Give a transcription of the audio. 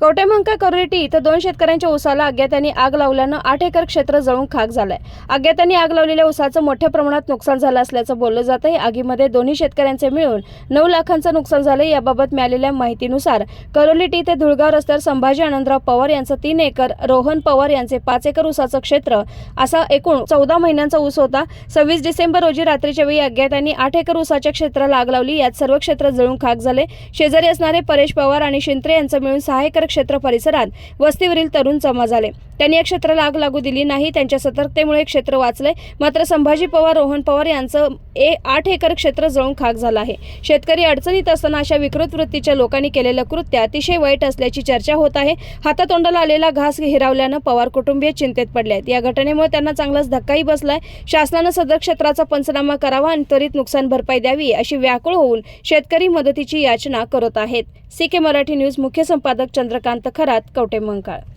कवटेमंका करोलिटी इथं दोन शेतकऱ्यांच्या ऊसाला अज्ञातांनी आग लावल्यानं आठ एकर क्षेत्र जळून खाक झालंय. अज्ञातांनी आग लावलेल्या ऊसाचं मोठ्या प्रमाणात नुकसान झालं असल्याचं बोललं जात आहे आगीमध्ये दोन्ही शेतकऱ्यांचे मिळून नऊ लाखांचं नुकसान झालं याबाबत मिळालेल्या माहितीनुसार करोलिटी ते धुळगाव रस्त्यावर संभाजी आनंदराव पवार यांचं तीन एकर रोहन पवार यांचे पाच एकर ऊसाचं क्षेत्र असा एकूण चौदा महिन्यांचा ऊस होता. सव्वीस डिसेंबर रोजी रात्रीच्या वेळी अज्ञातांनी आठ एकर ऊसाच्या क्षेत्राला आग लावली. यात सर्व क्षेत्र जळून खाक झाले. शेजारी असणारे परेश पवार आणि शिंत्रे यांचं मिळून सहा एकर क्षेत्र परिसरात वस्तीवरील तरुण जमा झाले. त्यांनी या क्षेत्राला आग लागू दिली नाही त्यांच्या सतर्कतेमुळे क्षेत्र वाचले मात्र संभाजी पवार रोहन पवार यांचं ए आठ एकर क्षेत्र जळून खाक झालं आहे. शेतकरी अडचणीत असताना अशा विकृत वृत्तीच्या लोकांनी केलेलं कृत्य अतिशय वाईट असल्याची चर्चा होत आहे. हातातोंडाला आलेला घास हिरावल्यानं पवार कुटुंबीय चिंतेत पडले आहेत या घटनेमुळे त्यांना चांगलाच धक्काही बसलाय. शासनानं सदर क्षेत्राचा पंचनामा करावा आणि त्वरित नुकसान भरपाई द्यावी अशी व्याकुळ होऊन शेतकरी मदतीची याचना करत आहेत. सी के मराठी न्यूज मुख्य संपादक चंद्र चंद्रकांत खरात कवटे मंकाळ